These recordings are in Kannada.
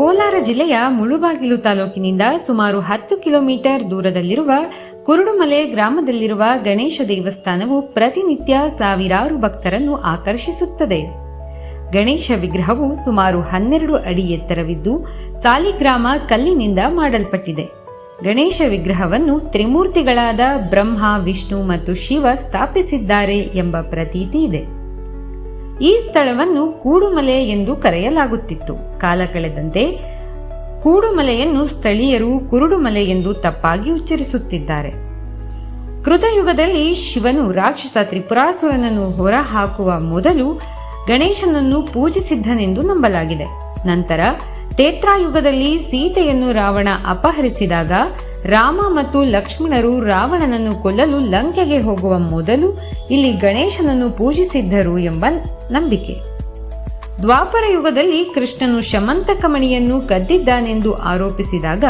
ಕೋಲಾರ ಜಿಲ್ಲೆಯ ಮುಳುಬಾಗಿಲು ತಾಲೂಕಿನಿಂದ ಸುಮಾರು ಹತ್ತು ಕಿಲೋಮೀಟರ್ ದೂರದಲ್ಲಿರುವ ಕುರುಡುಮಲೆ ಗ್ರಾಮದಲ್ಲಿರುವ ಗಣೇಶ ದೇವಸ್ಥಾನವು ಪ್ರತಿನಿತ್ಯ ಸಾವಿರಾರು ಭಕ್ತರನ್ನು ಆಕರ್ಷಿಸುತ್ತದೆ. ಗಣೇಶ ವಿಗ್ರಹವು ಸುಮಾರು ಹನ್ನೆರಡು ಅಡಿ ಎತ್ತರವಿದ್ದು, ಸಾಲಿಗ್ರಾಮ ಕಲ್ಲಿನಿಂದ ಮಾಡಲ್ಪಟ್ಟಿದೆ. ಗಣೇಶ ವಿಗ್ರಹವನ್ನು ತ್ರಿಮೂರ್ತಿಗಳಾದ ಬ್ರಹ್ಮ, ವಿಷ್ಣು ಮತ್ತು ಶಿವ ಸ್ಥಾಪಿಸಿದ್ದಾರೆ ಎಂಬ ಪ್ರತೀತಿ ಇದೆ. ಈ ಸ್ಥಳವನ್ನು ಕೂಡುಮಲೆ ಎಂದು ಕರೆಯಲಾಗುತ್ತಿತ್ತು. ಕಾಲ ಕಳೆದಂತೆ ಕೂಡುಮಲೆಯನ್ನು ಸ್ಥಳೀಯರು ಕುರುಡುಮಲೆ ಎಂದು ತಪ್ಪಾಗಿ ಉಚ್ಚರಿಸುತ್ತಿದ್ದಾರೆ. ಕೃತಯುಗದಲ್ಲಿ ಶಿವನು ರಾಕ್ಷಸ ತ್ರಿಪುರಾಸುರನನ್ನು ಹೊರಹಾಕುವ ಮೊದಲು ಗಣೇಶನನ್ನು ಪೂಜಿಸಿದ್ದನೆಂದು ನಂಬಲಾಗಿದೆ. ನಂತರ ತೇತ್ರಾಯುಗದಲ್ಲಿ ಸೀತೆಯನ್ನು ರಾವಣ ಅಪಹರಿಸಿದಾಗ ರಾಮ ಮತ್ತು ಲಕ್ಷ್ಮಣರು ರಾವಣನನ್ನು ಕೊಲ್ಲಲು ಲಂಕೆಗೆ ಹೋಗುವ ಮೊದಲು ಇಲ್ಲಿ ಗಣೇಶನನ್ನು ಪೂಜಿಸಿದ್ದರು ಎಂಬ ನಂಬಿಕೆ. ದ್ವಾಪರ ಯುಗದಲ್ಲಿ ಕೃಷ್ಣನು ಶಮಂತಕಮಣಿಯನ್ನು ಕದ್ದಿದ್ದಾನೆಂದು ಆರೋಪಿಸಿದಾಗ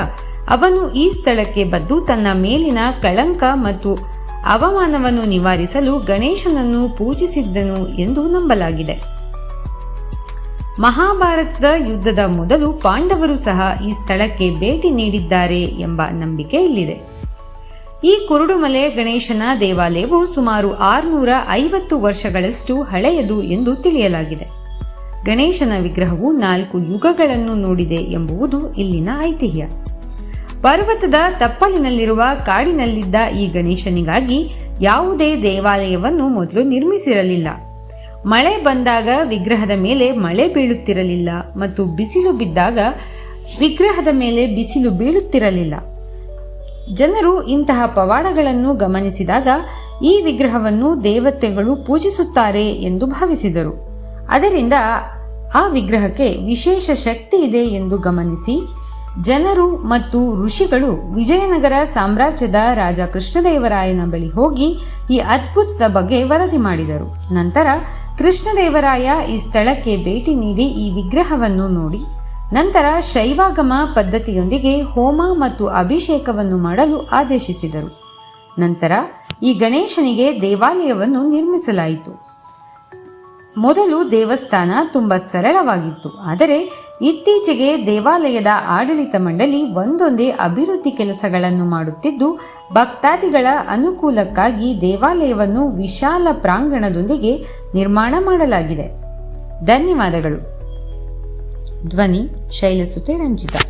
ಅವನು ಈ ಸ್ಥಳಕ್ಕೆ ಬಂದು ತನ್ನ ಮೇಲಿನ ಕಳಂಕ ಮತ್ತು ಅವಮಾನವನ್ನು ನಿವಾರಿಸಲು ಗಣೇಶನನ್ನು ಪೂಜಿಸಿದ್ದನು ಎಂದು ನಂಬಲಾಗಿದೆ. ಮಹಾಭಾರತದ ಯುದ್ಧದ ಮೊದಲು ಪಾಂಡವರು ಸಹ ಈ ಸ್ಥಳಕ್ಕೆ ಭೇಟಿ ನೀಡಿದ್ದಾರೆ ಎಂಬ ನಂಬಿಕೆ ಇಲ್ಲಿದೆ. ಈ ಕುರುಡುಮಲೆ ಗಣೇಶನ ದೇವಾಲಯವು ಸುಮಾರು ಆರುನೂರ ಐವತ್ತು ವರ್ಷಗಳಷ್ಟು ಹಳೆಯದು ಎಂದು ತಿಳಿಯಲಾಗಿದೆ. ಗಣೇಶನ ವಿಗ್ರಹವು ನಾಲ್ಕು ಯುಗಗಳನ್ನು ನೋಡಿದೆ ಎಂಬುದು ಇಲ್ಲಿನ ಐತಿಹ್ಯ. ಪರ್ವತದ ತಪ್ಪಲಿನಲ್ಲಿರುವ ಕಾಡಿನಲ್ಲಿದ್ದ ಈ ಗಣೇಶನಿಗಾಗಿ ಯಾವುದೇ ದೇವಾಲಯವನ್ನು ಮೊದಲು ನಿರ್ಮಿಸಿರಲಿಲ್ಲ. ಮಳೆ ಬಂದಾಗ ವಿಗ್ರಹದ ಮೇಲೆ ಮಳೆ ಬೀಳುತ್ತಿರಲಿಲ್ಲ ಮತ್ತು ಬಿಸಿಲು ಬಿದ್ದಾಗ ವಿಗ್ರಹದ ಮೇಲೆ ಬಿಸಿಲು ಬೀಳುತ್ತಿರಲಿಲ್ಲ. ಜನರು ಇಂತಹ ಪವಾಡಗಳನ್ನು ಗಮನಿಸಿದಾಗ ಈ ವಿಗ್ರಹವನ್ನು ದೇವತೆಗಳು ಪೂಜಿಸುತ್ತಾರೆ ಎಂದು ಭಾವಿಸಿದರು. ಅದರಿಂದ ಆ ವಿಗ್ರಹಕ್ಕೆ ವಿಶೇಷ ಶಕ್ತಿ ಇದೆ ಎಂದು ಗಮನಿಸಿ ಜನರು ಮತ್ತು ಋಷಿಗಳು ವಿಜಯನಗರ ಸಾಮ್ರಾಜ್ಯದ ರಾಜ ಕೃಷ್ಣದೇವರಾಯನ ಬಳಿ ಹೋಗಿ ಈ ಅದ್ಭುತದ ಬಗ್ಗೆ ವರದಿ ಮಾಡಿದರು. ನಂತರ ಕೃಷ್ಣದೇವರಾಯ ಈ ಸ್ಥಳಕ್ಕೆ ಭೇಟಿ ನೀಡಿ ಈ ವಿಗ್ರಹವನ್ನು ನೋಡಿ, ನಂತರ ಶೈವಾಗಮ ಪದ್ಧತಿಯೊಂದಿಗೆ ಹೋಮ ಮತ್ತು ಅಭಿಷೇಕವನ್ನು ಮಾಡಲು ಆದೇಶಿಸಿದರು. ನಂತರ ಈ ಗಣೇಶನಿಗೆ ದೇವಾಲಯವನ್ನು ನಿರ್ಮಿಸಲಾಯಿತು. ಮೊದಲು ದೇವಸ್ಥಾನ ತುಂಬ ಸರಳವಾಗಿತ್ತು. ಆದರೆ ಇತ್ತೀಚೆಗೆ ದೇವಾಲಯದ ಆಡಳಿತ ಮಂಡಳಿ ಒಂದೊಂದೇ ಅಭಿವೃದ್ಧಿ ಕೆಲಸಗಳನ್ನು ಮಾಡುತ್ತಿದ್ದು, ಭಕ್ತಾದಿಗಳ ಅನುಕೂಲಕ್ಕಾಗಿ ದೇವಾಲಯವನ್ನು ವಿಶಾಲ ಪ್ರಾಂಗಣದೊಂದಿಗೆ ನಿರ್ಮಾಣ ಮಾಡಲಾಗಿದೆ. ಧನ್ಯವಾದಗಳು. ಧ್ವನಿ ಶೈಲಸುತೆ ರಂಜಿತಾ.